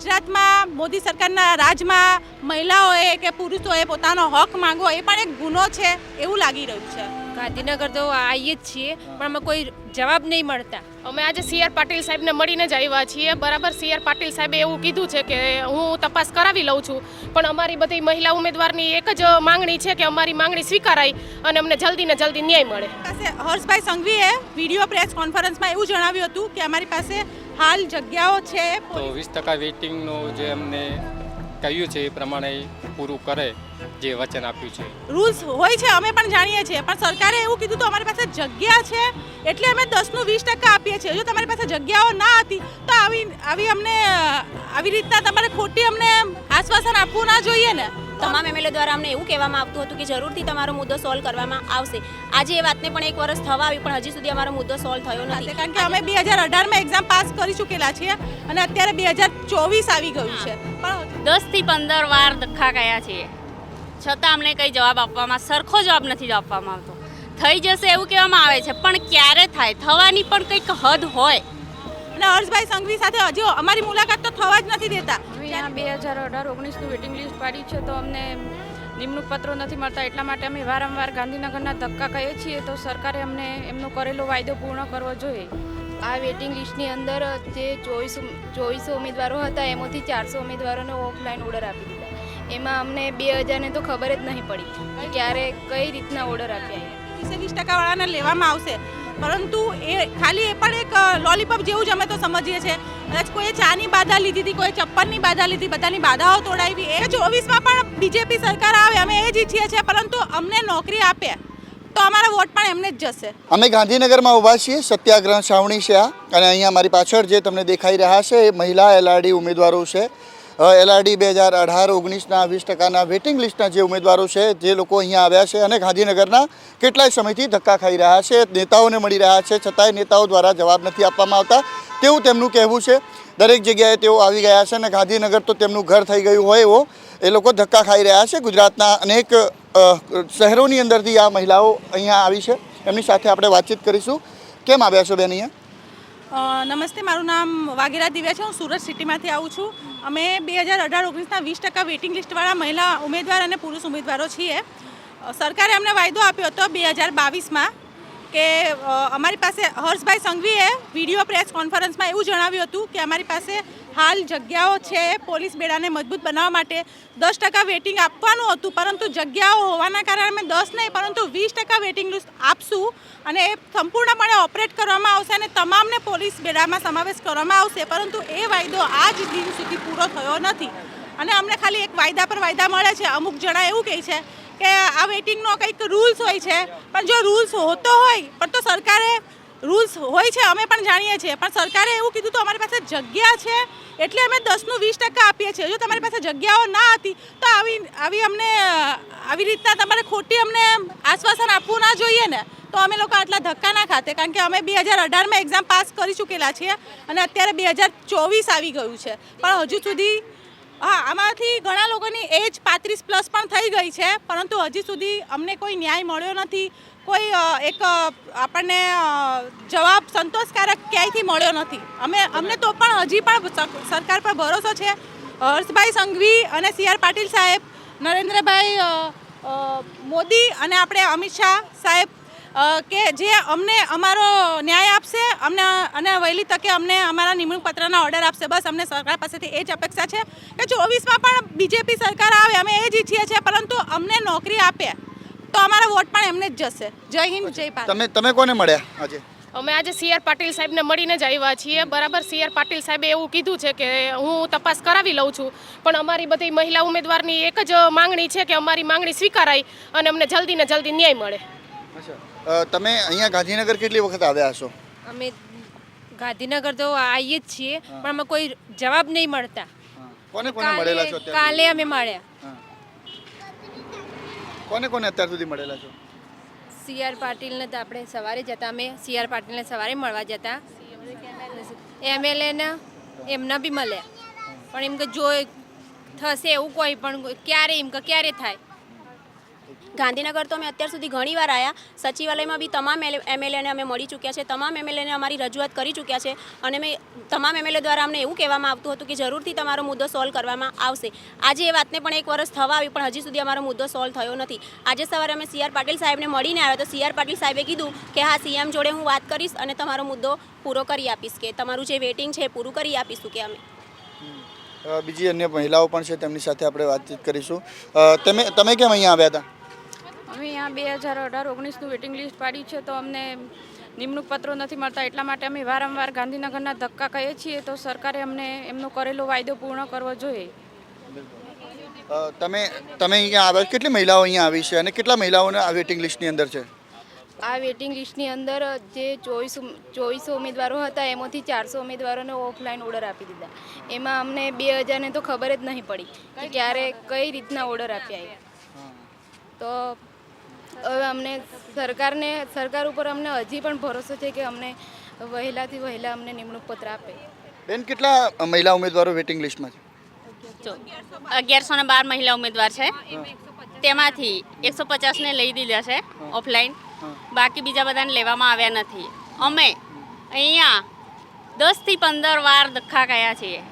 ગુજરાતમાં મોદી સરકારના રાજમાં મહિલાઓએ કે પુરુષોએ પોતાનો હક માંગવો એ પણ એક ગુનો છે એવું લાગી રહ્યું છે. ગાંધીનગર તો આવીએ જ છીએ પણ અમે કોઈ જવાબ નહીં મળતા. અમે આજે સી આર પાટીલ સાહેબને મળીને જ આવ્યા છીએ. બરાબર સી આર પાટીલ સાહેબે એવું કીધું છે કે હું તપાસ કરાવી લઉં છું પણ અમારી બધી મહિલા ઉમેદવારની એક જ માંગણી છે કે અમારી માંગણી સ્વીકારાય અને અમને જલ્દી ને જલ્દી ન્યાય મળે. પાસે હર્ષભાઈ સંઘવીએ વીડિયો પ્રેસ કોન્ફરન્સમાં એવું જણાવ્યું હતું કે અમારી પાસે હાલ જગ્યાઓ છે. તો વીસ ટકા વેઇટિંગનું જે અમને કહ્યું છે એ પ્રમાણે પૂરું કરે જે વચન આપ્યું છે. રૂલ્સ હોય છે અમે પણ જાણીએ છીએ. પણ સરકારે એવું કીધું તો અમારી પાસે જગ્યા છે એટલે અમે દસનું વીસ ટકા આપીએ છીએ. જો તમારી પાસે જગ્યાઓ ના હતી તો આવી આવી અમને આવી રીતના તમારે ખોટી અમને આશ્વાસન આપવું ના જોઈએ ને. તમામ એમએલએ દ્વારા અમને એવું કહેવામાં આવતું હતું કે જરૂરથી તમારો મુદ્દો સોલ્વ કરવામાં આવશે. આજે એ વાતને પણ એક વર્ષ થવા આવી પણ હજી સુધી અમારો મુદ્દો સોલ્વ થયો નથી. કારણ કે અમે બે હજાર અઢારમાં એક્ઝામ પાસ કરી ચૂકેલા છીએ અને અત્યારે બે હજાર ચોવીસ આવી ગયું છે. પણ દસથી પંદર વાર ધક્કા ગયા છીએ. છતાં અમને કંઈ જવાબ આપવામાં સરખો જવાબ નથી આપવામાં આવતો. થઈ જશે એવું કહેવામાં આવે છે પણ ક્યારે થાય? થવાની પણ કંઈક હદ હોય. અને હર્ષભાઈ સંઘવી સાથે હજુ અમારી મુલાકાત તો થવા જ નથી દેતા. અહીંયા બે હજાર અઢાર ઓગણીસનું વેટિંગ લિસ્ટ પાડી છે તો અમને નિમણૂક પત્રો નથી મળતા. એટલા માટે અમે વારંવાર ગાંધીનગરના ધક્કા કહીએ છીએ તો સરકારે અમને એમનો કરેલો વાયદો પૂર્ણ કરવો જોઈએ. આ વેટિંગ લિસ્ટની અંદર જે ચોવીસ ચોવીસો ઉમેદવારો હતા એમાંથી ચારસો ઉમેદવારોને ઓફલાઈન ઓર્ડર આપી દીધા. એમાં અમને બે હજારને તો ખબર જ નહીં પડી કે ક્યારે કઈ રીતના ઓર્ડર આપ્યા. વીસે ટકાવાળાને લેવામાં આવશે. પરંતુ એ ખાલી એ પણ એક લોલીપોપ જેવું જ અમે તો સમજીએ છીએ. કદાચ કોઈએ ચાની બાધા લીધી હતી કોઈ ચપ્પલની બાધા લીધી, બધાની બાધાઓ તોડાવી. એ ચોવીસમાં પણ બીજેપી સરકાર આવે, અમે એ જ ઈચ્છીએ છીએ, પરંતુ અમને નોકરી આપે, તો અમારા વોટ પણ એમને જ જશે. અમે ગાંધીનગરમાં ઊભા છીએ, સત્યાગ્રહ, છાવણી છે આ. અને અહીંયા મારી પાછળ જે તમને દેખાઈ રહ્યા છે, એ મહિલા એલઆરડી ઉમેદવારો છે. એલઆરડી બે હજાર અઢાર ઓગણીસના વીસ ટકાના વેટિંગ લિસ્ટના જે ઉમેદવારો છે, જે લોકો અહીંયા આવ્યા છે અને ગાંધીનગરના કેટલાય સમયથી ધક્કા ખાઈ રહ્યા છે, નેતાઓને મળી રહ્યા છે, છતાંય નેતાઓ દ્વારા જવાબ નથી આપવામાં આવતા. તેવું તેમનું કહેવું છે. દરેક જગ્યાએ તેઓ આવી ગયા છે અને ગાંધીનગર તો તેમનું ઘર થઈ ગયું હોય એવો એ લોકો ધક્કા ખાઈ રહ્યા છે. ગુજરાતના અનેક શહેરોની અંદરથી આ મહિલાઓ અહીંયા આવી છે. એમની સાથે આપણે વાતચીત કરીશું. કેમ આવ્યા છો બેન અહીંયા? નમસ્તે, મારું નામ વાઘેરા દિવ્યા છે. હું સુરત સિટીમાંથી આવું છું. અમે બે હજાર અઢાર ઓગણીસના વીસ ટકા વેઇટિંગ લિસ્ટવાળા મહિલા ઉમેદવાર અને પુરુષ ઉમેદવારો છીએ. સરકારે અમને વાયદો આપ્યો હતો બે હજાર બાવીસમાં. કે અમારી પાસે હર્ષભાઈ સંઘવીએ વીડિયો પ્રેસ કોન્ફરન્સમાં એવું જણાવ્યું હતું કે અમારી પાસે હાલ જગ્યાઓ છે પોલીસ બેડાને મજબૂત બનાવવા માટે. દસ ટકા વેટિંગ આપવાનું હતું, પરંતુ જગ્યાઓ હોવાના કારણે અમે દસ નહીં, પરંતુ વીસ ટકા વેટિંગ લિસ્ટ આપશું અને એ સંપૂર્ણપણે ઓપરેટ કરવામાં આવશે અને તમામને પોલીસ બેડામાં સમાવેશ કરવામાં આવશે, પરંતુ એ વાયદો આજ દિન સુધી પૂરો થયો નથી. અને અમને ખાલી એક વાયદા પર વાયદા મળે છે. અમુક જણા એવું કહે છે કે આ વેટિંગનો કંઈક રૂલ્સ હોય છે. પણ જો રૂલ્સ હોતો હોય, પણ તો સરકારે રૂલ્સ હોય છે, અમે પણ જાણીએ છીએ. પણ સરકારે એવું કીધું તો અમારી પાસે જગ્યા છે, એટલે અમે દસનું વીસ ટકા આપીએ છીએ. જો તમારી પાસે જગ્યાઓ ના હતી, તો આવી આવી અમને, આવી રીતના તમારે ખોટી અમને આશ્વાસન આપવું ના જોઈએ ને. તો અમે લોકો આટલા ધક્કા ના ખાતે, કારણ કે અમે બે હજાર અઢારમાં એક્ઝામ પાસ કરી ચૂકેલા છીએ અને અત્યારે બે હજાર ચોવીસ આવી ગયું છે. પણ હજુ સુધી હા, આમાંથી ઘણા લોકોની એજ પાંત્રીસ પ્લસ પણ થઈ ગઈ છે, પરંતુ હજી સુધી અમને કોઈ ન્યાય મળ્યો નથી, કોઈ એક આપણને જવાબ સંતોષકારક ક્યાંયથી મળ્યો નથી. અમે, અમને તો પણ હજી પણ સરકાર પર ભરોસો છે. હર્ષભાઈ સંઘવી અને સી આર પાટીલ સાહેબ, નરેન્દ્રભાઈ મોદી અને આપણે અમિત શાહ સાહેબ કે જે અમને અમારો ન્યાય આપશે અમને અને વહેલી તકે અમને અમારા નિમણૂક પત્રના ઓર્ડર આપશે. બસ અમને સરકાર પાસેથી એ જ અપેક્ષા છે કે ચોવીસમાં પણ બીજેપી સરકાર આવે અમે એ જ ઈચ્છીએ છીએ પરંતુ અમને નોકરી આપે તો અમારા વોટ પણ એમને જ જશે. જય હિન્દ જય ભારત. તમે તમે કોને મળ્યા આજે? અમે આજે સી આર પાટીલ સાહેબને મળીને જ આવ્યા છીએ. બરાબર સી આર પાટીલ સાહેબે એવું કીધું છે કે હું તપાસ કરાવી લઉં છું પણ અમારી બધી મહિલા ઉમેદવારની એક જ માંગણી છે કે અમારી માંગણી સ્વીકારાય અને અમને જલ્દી ને જલ્દી ન્યાય મળે. તમે અહીંયા ગાંધીનગર કેટલી વખત આવ્યા હશો? અમે ગાંધીનગર તો આવીએ જ છીએ પણ અમે કોઈ જવાબ નહીં મળતા. કોને કોને મળેલા છો કાલે અમે મળ્યા. કોને કોને અત્યાર સુધી મળેલા છો? સીઆર પાટીલને તો આપણે સવારે જતા અમે સીઆર પાટીલ પાટીલને સવારે મળવા જતા. એમએલએને એમને બી મળ્યા. પણ એમ કે જો થશે એવું કોઈ પણ ક્યારે એમ કે ક્યારે થાય? ગાંધીનગર તો અમે અત્યાર સુધી ઘણી વાર આવ્યા સચિવાલયમાં બી તમામ એમએલએને અમે મળી ચૂક્યા છે. તમામ એમએલએને અમારી રજૂઆત કરી ચૂક્યા છે. અને મેં તમામ એમએલએ દ્વારા અમને એવું કહેવામાં આવતું હતું કે જરૂરથી તમારો મુદ્દો સોલ્વ કરવામાં આવશે. આજે એ વાતને પણ એક વર્ષ થવા આવી, પણ હજી સુધી અમારો મુદ્દો સોલ્વ થયો નથી. આજે સવારે અમે સીઆર પાટીલ સાહેબને મળીને આવ્યા તો સીઆર પાટીલ સાહેબે કીધું કે હા સીએમ જોડે હું વાત કરીશ અને તમારો મુદ્દો પૂરો કરી આપીશ કે તમારું જે વેટિંગ છે પૂરું કરી આપીશું કે અમે. બીજી અન્ય મહિલાઓ પણ છે, તેમની સાથે આપણે વાતચીત કરીશું. તમે તમે કેમ અહીંયા આવ્યા હતા? અમે અહીંયા બે હજાર અઢાર ઓગણીસનું વેટિંગ લિસ્ટ પાડ્યું છે તો અમને નિમણૂક પત્રો નથી મળતા. એટલા માટે અમે વારંવાર ગાંધીનગરના ધક્કા કહીએ છીએ તો સરકારે અમને એમનો કરેલો વાયદો પૂર્ણ કરવો જોઈએ. તમે તમે અહીંયા આવ્યા કેટલી મહિલાઓ અહીંયા આવી છે અને કેટલા મહિલાઓને આ વેટિંગ લિસ્ટની અંદર છે? આ વેટિંગ લિસ્ટની અંદર જે ચોવીસ ચોવીસો ઉમેદવારો હતા એમાંથી ચારસો ઉમેદવારોને ઓફલાઈન ઓર્ડર આપી દીધા. એમાં અમને બે હજારને તો ખબર જ નહીં પડી કે ક્યારે કઈ રીતના ઓર્ડર આપ્યા તો હવે અમને સરકારને સરકાર ઉપર અમને હજી પણ ભરોસો છે કે અમને વહેલાથી વહેલા અમને નિમણૂક પત્ર આપે. બેન કેટલા મહિલા ઉમેદવારો વેટિંગ લિસ્ટમાં છે? અગિયારસો ને બાર મહિલા ઉમેદવાર છે. તેમાંથી એકસો પચાસને લઈ દીધા છે ઓફલાઈન બાકી બીજા બધાને લેવામાં આવ્યા નથી. અમે અહીંયા દસથી પંદર વાર ધક્કા ગયા છીએ.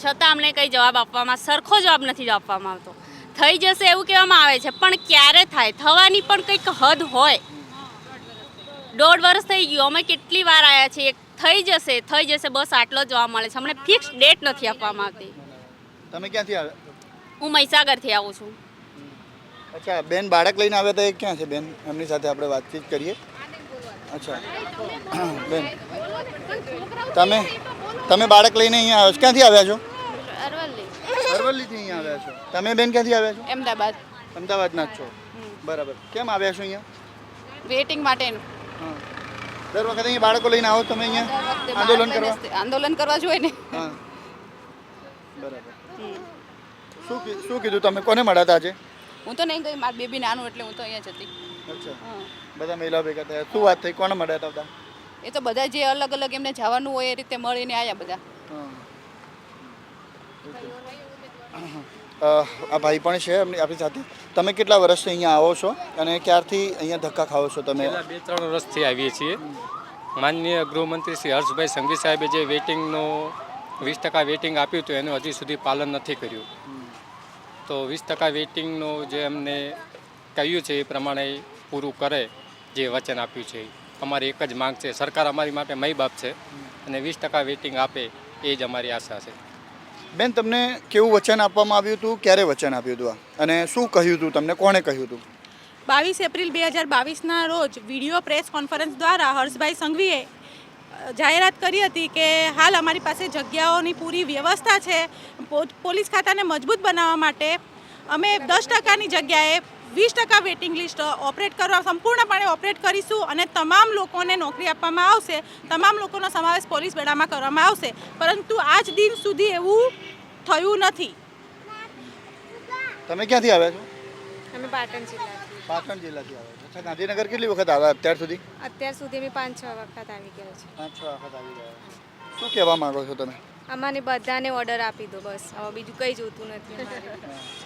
છતાં અમને કંઈ જવાબ આપવામાં સરખો જવાબ નથી આપવામાં આવતો. થઈ જશે એવું કહેવામાં આવે છે પણ ક્યારે થાય? થવાની પણ કંઈક હદ હોય. દોઢ વર્ષ થઈ ગયું અમે કેટલી વાર આવ્યા છીએ થઈ જશે થઈ જશે બસ આટલો જોવા મળે છે. અમને ફિક્સ ડેટ નથી આપવામાં આવતી. તમે ક્યાંથી આવ્યા? હું મહીસાગરથી આવું છું. અચ્છા બેન બાળક લઈને આવ્યા હતા એ ક્યાં છે બેન? એમની સાથે આપણે વાતચીત કરીએ. અચ્છા. બેન તમે તમે બાળક લઈને અહીંયા ક્યાંથી આવ્યા છો? અરવલ્લીથી અહીંયા આવ્યા છો? તમે બેન ક્યાંથી આવ્યા છો? અમદાવાદ. અમદાવાદના જ છો. બરાબર. કેમ આવ્યા છો અહીંયા? વેટિંગ માટે હા. દર વખતે અહીંયા બાળકો લઈને આવો તમે અહીંયા? આંદોલન કરવા? આંદોલન કરવા જોઈએ ને. હા. બરાબર. શું શું કીધું તમે? કોને મળ્યા હતા આજે? હું તો નહીં ગઈ મારી બેબી નાનું એટલે હું તો અહીંયા જ હતી. અચ્છા. બધા મહિલાઓ ભેગા થયા. શું વાત થઈ? કોને મળ્યા હતા બધા? એ તો બધા જે અલગ અલગ એમને જવાનું હોય એ રીતે મળીને આવ્યા બધા. અ, આ ભાઈ પણ છે એમની, આપણી સાથે. તમે કેટલા વર્ષથી અહીંયા આવો છો અને ક્યારથી અહીંયા ધક્કા ખાઓ છો તમે? બે, ત્રણ વર્ષથી આવીએ છીએ. માનનીય ગૃહમંત્રી શ્રી હર્ષભાઈ સંઘવી સાહેબે જે વેટિંગનો વીસ ટકા વેટિંગ આપ્યું હતું, એનું હજી સુધી પાલન નથી કર્યું. તો વીસ ટકા વેટિંગનું જે એમને કહ્યું છે એ પ્રમાણે પૂરું કરે જે વચન આપ્યું છે. અમારી એક જ માંગ છે. સરકાર અમારી માટે મય બાપ છે અને વીસ ટકા વેટિંગ આપે એ જ અમારી આશા છે. બેન, તમને કેવું વચન આપવામાં આવ્યું હતું? ક્યારે વચન આપ્યું હતું અને શું કહ્યું હતું તમને? કોણે કહ્યું હતું? બાવીસ એપ્રિલ બે હજાર બાવીસના રોજ વીડિયો પ્રેસ કોન્ફરન્સ દ્વારા હર્ષભાઈ સંઘવીએ જાહેરાત કરી હતી કે હાલ અમારી પાસે જગ્યાઓની પૂરી વ્યવસ્થા છે પોલીસ ખાતાને મજબૂત બનાવવા માટે અમે દસ ટકાની જગ્યાએ વીસ ટકા વેટિંગ લિસ્ટ ઓપરેટ કરવા સંપૂર્ણપણે ઓપરેટ કરીશું અને તમામ લોકોને નોકરી આપવામાં આવશે. તમામ લોકોનો સમાવેશ પોલીસ બેડામાં કરવામાં આવશે. પરંતુ આજ દિન સુધી એવું થયું નથી. તમે ક્યાંથી આવ્યા છો? અમે પાટણ જિલ્લાથી. પાટણ જિલ્લાથી આવ્યા છો. અચ્છા ગાંધીનગર કેટલી વખત આવ્યા અત્યાર સુધી? અત્યાર સુધી અમે પાંચ છ વખત આવી ગયા છે પાંચ છ વખત આવી ગયા શું કહેવા માંગો છો તમે? અમારે બધાને ઓર્ડર આપી દો બસ. હવે બીજું કંઈ જોતું નથી અમારે.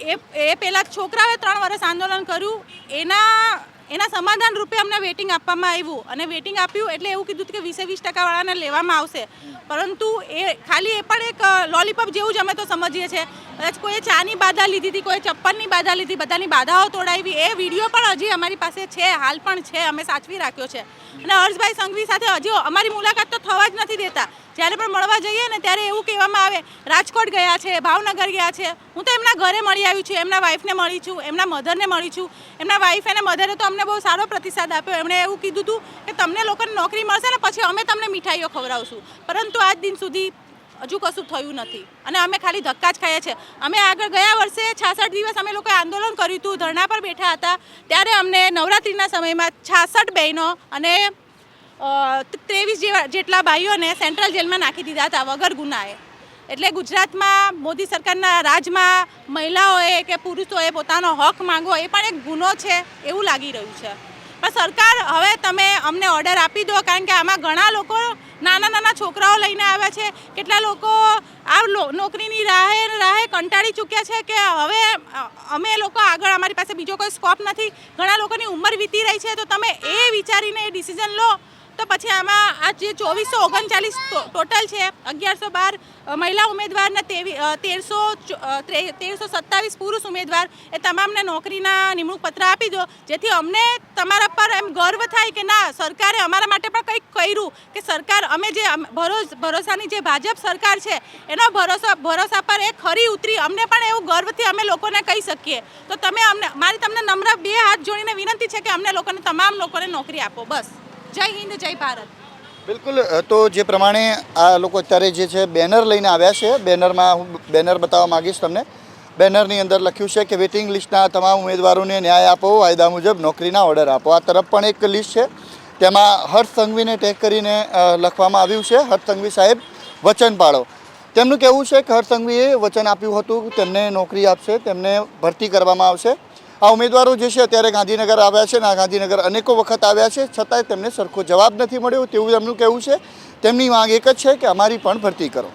એ એ પહેલાં છોકરાઓએ ત્રણ વર્ષ આંદોલન કર્યું. એના એના સમાધાન રૂપે અમને વેટિંગ આપવામાં આવ્યું. અને વેટિંગ આપ્યું એટલે એવું કીધું કે વીસે વીસ ટકાવાળાને લેવામાં આવશે. પરંતુ એ, ખાલી એ પણ એક લોલીપોપ જેવું જ અમે તો સમજીએ છીએ. કદાચ કોઈએ ચાની બાધા લીધી હતી કોઈ ચપ્પલની બાધા લીધી, બધાની બાધાઓ તોડાવી. એ વીડિયો પણ હજી અમારી પાસે છે, હાલ પણ છે, અમે સાચવી રાખ્યો છે. અને હર્ષભાઈ સંઘવી સાથે હજી અમારી મુલાકાત તો થવા જ નથી દેતા. જ્યારે પણ મળવા જઈએ ને ત્યારે એવું કહેવામાં આવે, રાજકોટ ગયા છે, ભાવનગર ગયા છે. હું તો એમના ઘરે મળી આવી છું, એમના વાઈફને મળી છું, એમના મધરને મળી છું. એમના વાઈફ અને મધરે તો અમને બહુ સારો પ્રતિસાદ આપ્યો. એમણે એવું કીધું હતું કે તમને લોકોને નોકરી મળશે ને પછી અમે તમને મીઠાઈઓ ખવડાવશું. પરંતુ આજ દિન સુધી હજુ કશું થયું નથી. અને અમે ખાલી ધક્કા જ ખાઈએ છીએ અમે આગળ ગયા વર્ષે છાસઠ દિવસ અમે લોકોએ આંદોલન કર્યું હતું, ધરણા પર બેઠા હતા. ત્યારે અમને નવરાત્રિના સમયમાં છાસઠ બહેનો અને ત્રેવીસ જેવા, જેટલા ભાઈઓને સેન્ટ્રલ જેલમાં નાખી દીધા હતા વગર ગુનાએ. એટલે ગુજરાતમાં મોદી સરકારના રાજમાં મહિલાઓએ કે પુરુષોએ પોતાનો હક માંગવો એ પણ એક ગુનો છે એવું લાગી રહ્યું છે. પણ સરકાર, હવે તમે અમને ઓર્ડર આપી દો કારણ કે આમાં ઘણા લોકો નાના નાના છોકરાઓ લઈને આવ્યા છે. કેટલા લોકો આ નોકરીની રાહે રાહે કંટાળી ચૂક્યા છે કે હવે અમે લોકો આગળ, અમારી પાસે બીજો કોઈ સ્કોપ નથી. ઘણા લોકોની ઉંમર વીતી રહી છે. તો તમે એ વિચારીને એ ડિસિઝન લો તો પછી આમાં આ જે ચોવીસો ઓગણચાલીસ ટોટલ છે, અગિયારસો બાર મહિલા ઉમેદવાર ને તેવી તેરસો તેરસો સત્તાવીસ પુરુષ ઉમેદવાર. એ તમામને નોકરીના નિમણૂક પત્ર આપી દો. જેથી અમને તમારા પર એમ ગર્વ થાય કે ના, સરકારે અમારા માટે પણ કંઈક કર્યું. કે સરકાર, અમે જે ભરોસ ભરોસાની જે ભાજપ સરકાર છે, એનો ભરોસા ભરોસા પર એ ખરી ઉતરી. અમને પણ એવું ગર્વથી અમે લોકોને કહી શકીએ. તો તમે અમને મારી તમને નમ્ર બે હાથ જોડીને વિનંતી છે કે અમને લોકોને તમામ લોકોને નોકરી આપો. બસ. જય હિન્દ, જય ભારત. બિલકુલ તો જે પ્રમાણે આ લોકો અત્યારે જે છે બેનર લઈને આવ્યા છે, બેનરમાં હું બેનર બતાવવા માગીશ તમને. બેનરની અંદર લખ્યું છે કે વેઇટિંગ લિસ્ટના તમામ ઉમેદવારોને ન્યાય આપો, વાયદા મુજબ નોકરીના ઓર્ડર આપો. આ તરફ પણ એક લિસ્ટ છે, તેમાં હર્ષ સંઘવીને ટેગ કરીને લખવામાં આવ્યું છે, હર્ષ સંઘવી સાહેબ, વચન પાળો. તેમનું કહેવું છે કે હર્ષ સંઘવીએ વચન આપ્યું હતું, તેમને નોકરી આપશે, તેમને ભરતી કરવામાં આવશે. આ ઉમેદવારો જે છે અત્યારે ગાંધીનગર આવ્યા છે અને આ ગાંધીનગર અનેકો વખત આવ્યા છે. છતાંય તેમને સરખો જવાબ નથી મળ્યો તેવું એમનું કહેવું છે. તેમની માંગ એક જ છે કે અમારી પણ ભરતી કરો.